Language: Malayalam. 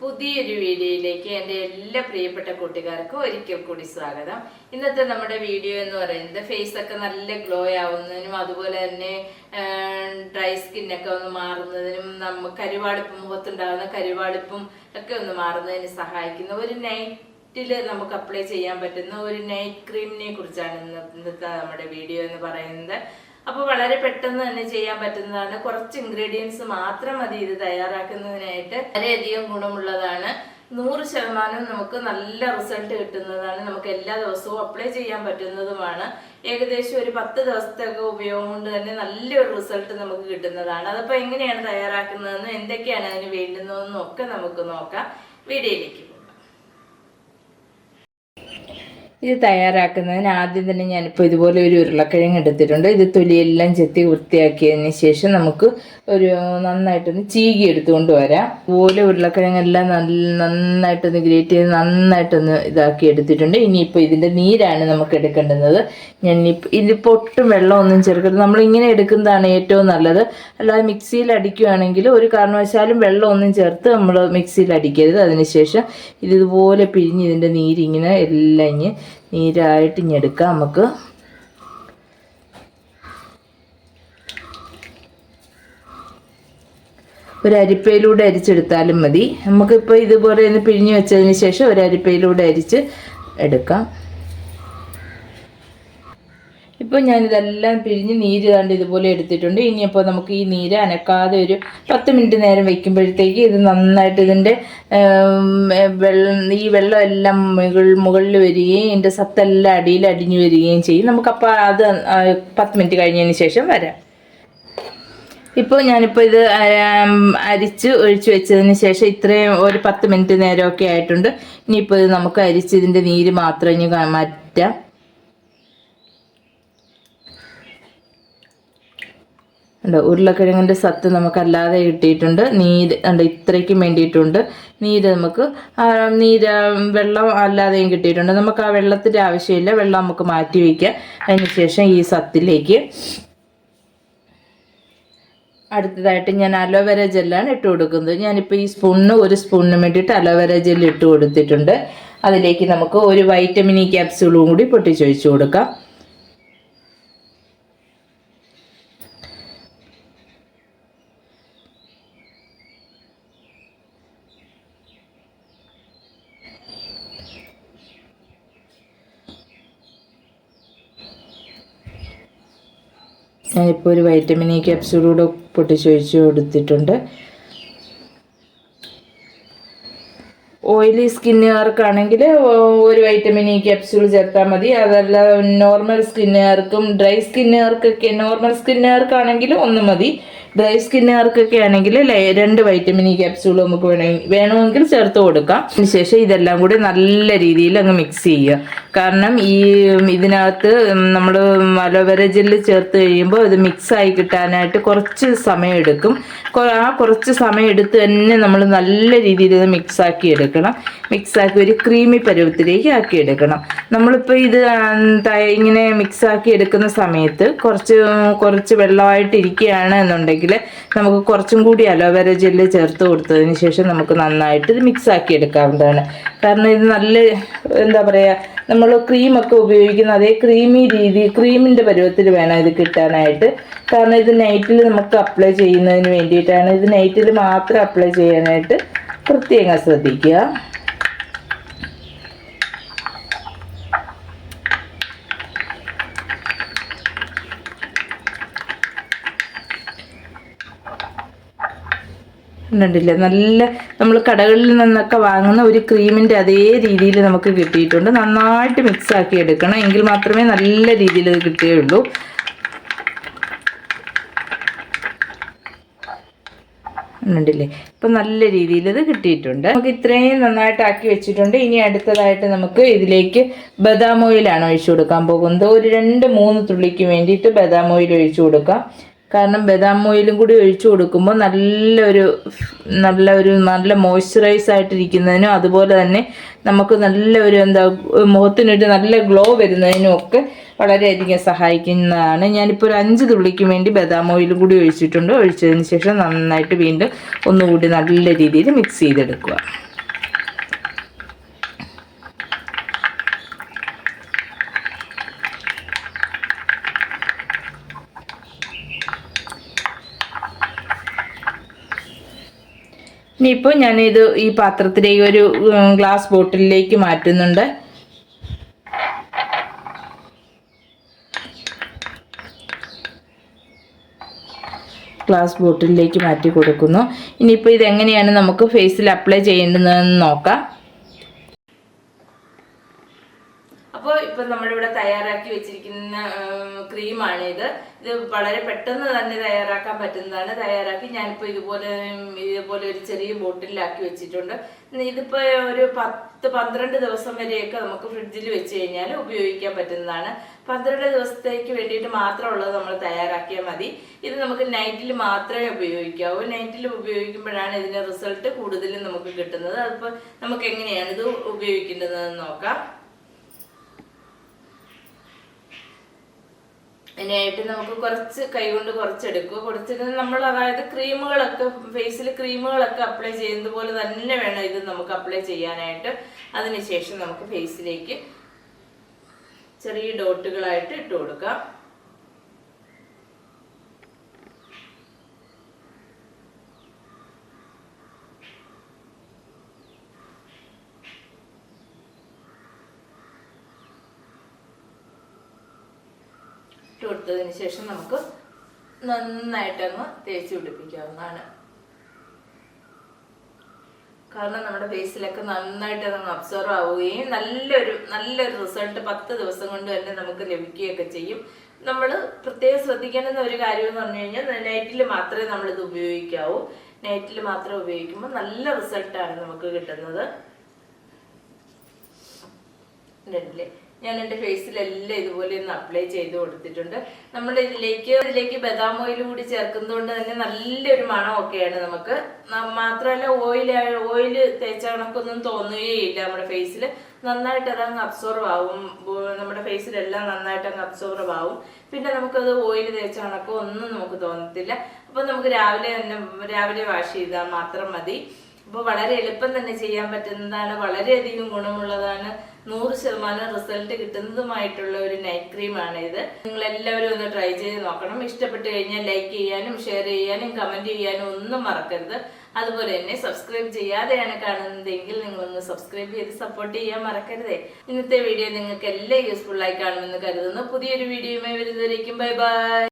പുതിയൊരു വീഡിയോയിലേക്ക് എന്റെ എല്ലാ പ്രിയപ്പെട്ട കൂട്ടുകാർക്കും ഒരിക്കൽ കൂടി സ്വാഗതം. ഇന്നത്തെ നമ്മുടെ വീഡിയോ എന്ന് പറയുന്നത് ഫേസ് ഒക്കെ നല്ല ഗ്ലോ ആവുന്നതിനും അതുപോലെ തന്നെ ഡ്രൈ സ്കിന്നൊക്കെ ഒന്ന് മാറുന്നതിനും നമ്മ കരുവാളിപ്പും മുഖത്തുണ്ടാകുന്ന കരുവാളിപ്പും ഒക്കെ ഒന്ന് മാറുന്നതിന് സഹായിക്കുന്ന ഒരു നൈറ്റിൽ നമുക്ക് അപ്ലൈ ചെയ്യാൻ പറ്റുന്ന ഒരു നൈറ്റ് ക്രീമിനെ കുറിച്ചാണ് ഇന്നത്തെ നമ്മുടെ വീഡിയോ എന്ന് പറയുന്നത്. അപ്പോൾ വളരെ പെട്ടെന്ന് തന്നെ ചെയ്യാൻ പറ്റുന്നതാണ്. കുറച്ച് ഇൻഗ്രീഡിയൻസ് മാത്രം മതി ഇത് തയ്യാറാക്കുന്നതിനായിട്ട്. വളരെയധികം ഗുണമുള്ളതാണ്. നൂറ് ശതമാനം നമുക്ക് നല്ല റിസൾട്ട് കിട്ടുന്നതാണ്. നമുക്ക് എല്ലാ ദിവസവും അപ്ലൈ ചെയ്യാൻ പറ്റുന്നതുമാണ്. ഏകദേശം ഒരു പത്ത് ദിവസത്തൊക്കെ ഉപയോഗം കൊണ്ട് തന്നെ നല്ലൊരു റിസൾട്ട് നമുക്ക് കിട്ടുന്നതാണ്. അതപ്പോൾ എങ്ങനെയാണ് തയ്യാറാക്കുന്നതെന്നും എന്തൊക്കെയാണ് അതിന് വേണ്ടുന്നതെന്നും ഒക്കെ നമുക്ക് നോക്കാം. വീഡിയോയിലേക്ക് ഇത് തയ്യാറാക്കുന്നതിന് ആദ്യം തന്നെ ഞാനിപ്പോൾ ഇതുപോലെ ഒരു ഉരുളക്കിഴങ്ങ് എടുത്തിട്ടുണ്ട്. ഇത് തൊലിയെല്ലാം ചെത്തി വൃത്തിയാക്കിയതിന് ശേഷം നമുക്ക് ഒരു നന്നായിട്ടൊന്ന് ചീകി എടുത്തുകൊണ്ട് വരാം. അതുപോലെ ഉരുളക്കിഴങ്ങെല്ലാം നല്ല നന്നായിട്ടൊന്ന് ഗ്രേറ്റ് ചെയ്ത് നന്നായിട്ടൊന്ന് ഇതാക്കി എടുത്തിട്ടുണ്ട്. ഇനിയിപ്പോൾ ഇതിന്റെ നീരാണ് നമുക്ക് എടുക്കേണ്ടുന്നത്. ഞാൻ ഇതിപ്പോൾ ഒട്ടും വെള്ളമൊന്നും ചേർക്കരുത്. നമ്മൾ ഇങ്ങനെ എടുക്കുന്നതാണ് ഏറ്റവും നല്ലത്. അല്ലാതെ മിക്സിയിൽ അടിക്കുകയാണെങ്കിൽ ഒരു കാരണവശാലും വെള്ളമൊന്നും ചേർത്ത് നമ്മൾ മിക്സിയിൽ അടിക്കരുത്. അതിനുശേഷം ഇത് ഇതുപോലെ പിഴിഞ്ഞ് ഇതിന്റെ നീരിങ്ങനെ എല്ലാം ഇഞ്ഞ് നീരായിട്ട് ഇഞ്ഞെടുക്കാം നമുക്ക്. ഒരു അരിപ്പയിലൂടെ അരിച്ചെടുത്താലും മതി. നമുക്കിപ്പോൾ ഇതുപോലെ ഒന്ന് പിഴിഞ്ഞ് വെച്ചതിന് ശേഷം ഒരു അരിപ്പയിലൂടെ അരിച്ച് എടുക്കാം. ഇപ്പോൾ ഞാനിതെല്ലാം പിഴിഞ്ഞ് നീര് കണ്ട് ഇതുപോലെ എടുത്തിട്ടുണ്ട്. ഇനിയപ്പോൾ നമുക്ക് ഈ നീര് അനക്കാതെ ഒരു പത്ത് മിനിറ്റ് നേരം വെക്കുമ്പോഴത്തേക്ക് ഇത് നന്നായിട്ട് ഇതിന്റെ വെള്ളം ഈ വെള്ളം എല്ലാം മുകൾ മുകളിൽ വരികയും ഇതിന്റെ സത്തെല്ലാം അടിയിൽ അടിഞ്ഞു വരികയും ചെയ്യും. നമുക്കപ്പോൾ അത് പത്ത് മിനിറ്റ് കഴിഞ്ഞതിന് ശേഷം വരാം. ഇപ്പോൾ ഞാനിപ്പോൾ ഇത് അരിച്ച് ഒഴിച്ചു വെച്ചതിന് ശേഷം ഇത്രയും ഒരു പത്ത് മിനിറ്റ് നേരമൊക്കെ ആയിട്ടുണ്ട്. ഇനിയിപ്പോൾ ഇത് നമുക്ക് അരിച്ച് ഇതിന്റെ നീര് മാത്രം ഇനി മാറ്റാം. ഉണ്ട് ഉരുളക്കിഴങ്ങിന്റെ സത്ത് നമുക്കല്ലാതെ കിട്ടിയിട്ടുണ്ട്. നീര് ഉണ്ട് ഇത്രയ്ക്കും വേണ്ടിയിട്ടുണ്ട്. നീര് നമുക്ക് നീര് വെള്ളം അല്ലാതെയും കിട്ടിയിട്ടുണ്ട്. നമുക്ക് ആ വെള്ളത്തിന്റെ ആവശ്യമില്ല. വെള്ളം നമുക്ക് മാറ്റി വയ്ക്കാം. അതിനുശേഷം ഈ സത്തിലേക്ക് അടുത്തതായിട്ട് ഞാൻ അലോവേര ജെല്ലാണ് ഇട്ട് കൊടുക്കുന്നത്. ഞാനിപ്പോൾ ഈ സ്പൂണിന് ഒരു സ്പൂണിന് വേണ്ടിയിട്ട് അലോവേര ജെല്ല് ഇട്ട് കൊടുത്തിട്ടുണ്ട്. അതിലേക്ക് നമുക്ക് ഒരു വൈറ്റമിൻ ഇ ക്യാപ്സ്യൂളും കൂടി പൊട്ടിച്ചൊഴിച്ച് കൊടുക്കാം. ഞാനിപ്പോൾ ഒരു വൈറ്റമിൻ ഇ ക്യാപ്സ്യൂൾ കൂടെ പൊട്ടിച്ചൊഴിച്ച് കൊടുത്തിട്ടുണ്ട്. ഓയിലി സ്കിന്നുകാർക്കാണെങ്കിൽ ഒരു വൈറ്റമിൻ ഇ ക്യാപ്സ്യൂൾ ചേർത്താൽ മതി. അതല്ല നോർമൽ സ്കിന്നുകാർക്കും ഡ്രൈ സ്കിന്നുകാർക്കൊക്കെ നോർമൽ സ്കിന്നുകാർക്കാണെങ്കിൽ ഒന്ന് മതി. ഡ്രൈ സ്കിന്നുകാർക്കൊക്കെ ആണെങ്കിൽ രണ്ട് വൈറ്റമിൻ ഇ ക്യാപ്സ്യൂൾ നമുക്ക് വേണമെങ്കിൽ വേണമെങ്കിൽ ചേർത്ത് കൊടുക്കാം. അതിനുശേഷം ഇതെല്ലാം കൂടി നല്ല രീതിയിൽ അങ്ങ് മിക്സ് ചെയ്യുക. കാരണം ഈ ഇതിനകത്ത് നമ്മൾ അലോവേര ജെല്ല് ചേർത്ത് കഴിയുമ്പോൾ ഇത് മിക്സ് ആയി കിട്ടാനായിട്ട് കുറച്ച് സമയം എടുക്കും. ആ കുറച്ച് സമയം എടുത്ത് തന്നെ നമ്മൾ നല്ല രീതിയിൽ ഇത് മിക്സ് ആക്കി എടുക്കണം. മിക്സ് ആക്കി ഒരു ക്രീമി പരുവത്തിലേക്ക് ആക്കി എടുക്കണം. നമ്മളിപ്പോൾ ഇത് ഇങ്ങനെ മിക്സ് ആക്കി എടുക്കുന്ന സമയത്ത് കുറച്ച് കുറച്ച് വെള്ളമായിട്ട് ഇരിക്കുകയാണ് എന്നുണ്ടെങ്കിൽ നമുക്ക് കുറച്ചും കൂടി അലോവേര ജെല്ല് ചേർത്ത് കൊടുത്തതിന് ശേഷം നമുക്ക് നന്നായിട്ട് ഇത് മിക്സ് ആക്കി എടുക്കാവുന്നതാണ്. കാരണം ഇത് നല്ല എന്താ പറയുക നമ്മൾ ക്രീമൊക്കെ ഉപയോഗിക്കുന്ന അതേ ക്രീമി രീതി ക്രീമിന്റെ പരുവത്തിൽ വേണം ഇത് കിട്ടാനായിട്ട്. കാരണം ഇത് നൈറ്റിൽ നമുക്ക് അപ്ലൈ ചെയ്യുന്നതിന് വേണ്ടിയിട്ടാണ് ഇത് നൈറ്റിൽ മാത്രം അപ്ലൈ ചെയ്യാനായിട്ട് പ്രത്യേകം ശ്രദ്ധിക്കുക. ഉണ്ടില്ലേ നല്ല നമ്മൾ കടകളിൽ നിന്നൊക്കെ വാങ്ങുന്ന ഒരു ക്രീമിന്റെ അതേ രീതിയിൽ നമുക്ക് കിട്ടിയിട്ടുണ്ട്. നന്നായിട്ട് മിക്സ് ആക്കി എടുക്കണം. എങ്കിൽ മാത്രമേ നല്ല രീതിയിൽ ഇത് കിട്ടുകയുള്ളൂ. ണ്ടില്ലേ ഇപ്പം നല്ല രീതിയിൽ ഇത് കിട്ടിയിട്ടുണ്ട്. നമുക്ക് ഇത്രയും നന്നായിട്ട് ആക്കി വെച്ചിട്ടുണ്ട്. ഇനി അടുത്തതായിട്ട് നമുക്ക് ഇതിലേക്ക് ബദാം ഓയിലാണ് ഒഴിച്ചു കൊടുക്കാൻ പോകുന്നത്. ഒരു രണ്ട് മൂന്ന് തുള്ളിക്ക് വേണ്ടിയിട്ട് ബദാം ഓയിൽ ഒഴിച്ചു കൊടുക്കാം. കാരണം ബദാം ഓയിലും കൂടി ഒഴിച്ചു കൊടുക്കുമ്പോൾ നല്ലൊരു നല്ല ഒരു നല്ല മോയ്സ്ചറൈസ് ആയിട്ടിരിക്കുന്നതിനും അതുപോലെ തന്നെ നമുക്ക് നല്ല ഒരു എന്താ മുഖത്തിനൊരു നല്ല ഗ്ലോ വരുന്നതിനും ഒക്കെ വളരെയധികം സഹായിക്കുന്നതാണ്. ഞാനിപ്പോൾ ഒരു അഞ്ച് തുള്ളിക്ക് വേണ്ടി ബദാം ഓയിലും കൂടി ഒഴിച്ചിട്ടുണ്ട്. ഒഴിച്ചതിന് ശേഷം നന്നായിട്ട് വീണ്ടും ഒന്നുകൂടി നല്ല രീതിയിൽ മിക്സ് ചെയ്തെടുക്കുക. ഇനിയിപ്പോൾ ഞാനിത് ഈ പാത്രത്തിലേക്ക് ഒരു ഗ്ലാസ് ബോട്ടിലിലേക്ക് മാറ്റുന്നുണ്ട്. ഗ്ലാസ് ബോട്ടിലേക്ക് മാറ്റി കൊടുക്കുന്നു. ഇനിയിപ്പോൾ ഇതെങ്ങനെയാണ് നമുക്ക് ഫേസിൽ അപ്ലൈ ചെയ്യേണ്ടതെന്ന് നോക്കാം. അപ്പോൾ ഇപ്പൊ നമ്മളിവിടെ തയ്യാറാക്കി വെച്ചിരിക്കുന്ന ക്രീമാണ് ഇത്. ഇത് വളരെ പെട്ടെന്ന് തന്നെ തയ്യാറാക്കാൻ പറ്റുന്നതാണ്. തയ്യാറാക്കി ഞാനിപ്പോൾ ഇതുപോലെ ഇതുപോലെ ഒരു ചെറിയ ബോട്ടിലാക്കി വെച്ചിട്ടുണ്ട്. ഇതിപ്പോൾ ഒരു പത്ത് പന്ത്രണ്ട് ദിവസം വരെയൊക്കെ നമുക്ക് ഫ്രിഡ്ജിൽ വെച്ച് കഴിഞ്ഞാൽ ഉപയോഗിക്കാൻ പറ്റുന്നതാണ്. പന്ത്രണ്ട് ദിവസത്തേക്ക് വേണ്ടിയിട്ട് മാത്രമുള്ളത് നമ്മൾ തയ്യാറാക്കിയാൽ മതി. ഇത് നമുക്ക് നൈറ്റിൽ മാത്രമേ ഉപയോഗിക്കാവൂ. നൈറ്റിൽ ഉപയോഗിക്കുമ്പോഴാണ് ഇതിന്റെ റിസൾട്ട് കൂടുതലും നമുക്ക് കിട്ടുന്നത്. അതിപ്പോൾ നമുക്ക് എങ്ങനെയാണ് ഇത് ഉപയോഗിക്കേണ്ടതെന്ന് നോക്കാം. അതിനായിട്ട് നമുക്ക് കുറച്ച് കൈകൊണ്ട് കുറച്ചെടുക്കുക. കൊടുത്തിട്ട് നമ്മൾ അതായത് ക്രീമുകളൊക്കെ ഫേസിൽ ക്രീമുകളൊക്കെ അപ്ലൈ ചെയ്യുന്നത് പോലെ തന്നെ വേണം ഇത് നമുക്ക് അപ്ലൈ ചെയ്യാനായിട്ട്. അതിനുശേഷം നമുക്ക് ഫേസിലേക്ക് ചെറിയ ഡോട്ടുകളായിട്ട് ഇട്ട് കൊടുക്കാം. കൊടുത്തതിന് ശേഷം നമുക്ക് നന്നായിട്ടങ്ങ് തേച്ച് പിടിപ്പിക്കാവുന്നതാണ്. കാരണം നമ്മുടെ ഫേസിലൊക്കെ നന്നായിട്ട് അതങ്ങ് അബ്സോർവ് ആവുകയും നല്ലൊരു നല്ലൊരു റിസൾട്ട് പത്ത് ദിവസം കൊണ്ട് തന്നെ നമുക്ക് ലഭിക്കുകയൊക്കെ ചെയ്യും. നമ്മൾ പ്രത്യേകം ശ്രദ്ധിക്കേണ്ടുന്ന ഒരു കാര്യം എന്ന് പറഞ്ഞു കഴിഞ്ഞാൽ നൈറ്റിൽ മാത്രമേ നമ്മളിത് ഉപയോഗിക്കാവൂ. നൈറ്റിൽ മാത്രം ഉപയോഗിക്കുമ്പോൾ നല്ല റിസൾട്ടാണ് നമുക്ക് കിട്ടുന്നത്. ഉണ്ടല്ലേ ഞാൻ എന്റെ ഫേസിലെല്ലാം ഇതുപോലെ ഒന്ന് അപ്ലൈ ചെയ്ത് കൊടുത്തിട്ടുണ്ട്. നമ്മൾ ഇതിലേക്ക് ഇതിലേക്ക് ബദാം ഓയിൽ കൂടി ചേർക്കുന്നതുകൊണ്ട് തന്നെ നല്ലൊരു മണമൊക്കെയാണ് നമുക്ക്. മാത്രമല്ല ഓയിൽ ഓയിൽ തേച്ച കണക്കൊന്നും തോന്നുകയില്ല നമ്മുടെ ഫേസിൽ നന്നായിട്ട് അതങ്ങ് അബ്സോർവ് ആവും. നമ്മുടെ ഫേസിലെല്ലാം നന്നായിട്ട് അങ്ങ് അബ്സോർവ് ആവും. പിന്നെ നമുക്കത് ഓയിൽ തേച്ച കണക്കോ ഒന്നും നമുക്ക് തോന്നത്തില്ല. അപ്പോൾ നമുക്ക് രാവിലെ തന്നെ രാവിലെ വാഷ് ചെയ്താൽ മാത്രം മതി. അപ്പോൾ വളരെ എളുപ്പം തന്നെ ചെയ്യാൻ പറ്റുന്നതാണ്. വളരെയധികം ഗുണമുള്ളതാണ്. നൂറ് ശതമാനം റിസൾട്ട് കിട്ടുന്നതുമായിട്ടുള്ള ഒരു നൈറ്റ് ക്രീമാണ് ഇത്. നിങ്ങൾ എല്ലാവരും ഒന്ന് ട്രൈ ചെയ്ത് നോക്കണം. ഇഷ്ടപ്പെട്ട് കഴിഞ്ഞാൽ ലൈക്ക് ചെയ്യാനും ഷെയർ ചെയ്യാനും കമന്റ് ചെയ്യാനും ഒന്നും മറക്കരുത്. അതുപോലെ തന്നെ സബ്സ്ക്രൈബ് ചെയ്യാതെയാണ് കാണുന്നതെങ്കിൽ നിങ്ങളൊന്ന് സബ്സ്ക്രൈബ് ചെയ്ത് സപ്പോർട്ട് ചെയ്യാൻ മറക്കരുതേ. ഇന്നത്തെ വീഡിയോ നിങ്ങൾക്ക് എല്ലാം യൂസ്ഫുൾ ആയി കാണുമെന്ന് കരുതുന്നു. പുതിയൊരു വീഡിയോയുമായി വരുന്നതായിരിക്കും ബൈ ബൈ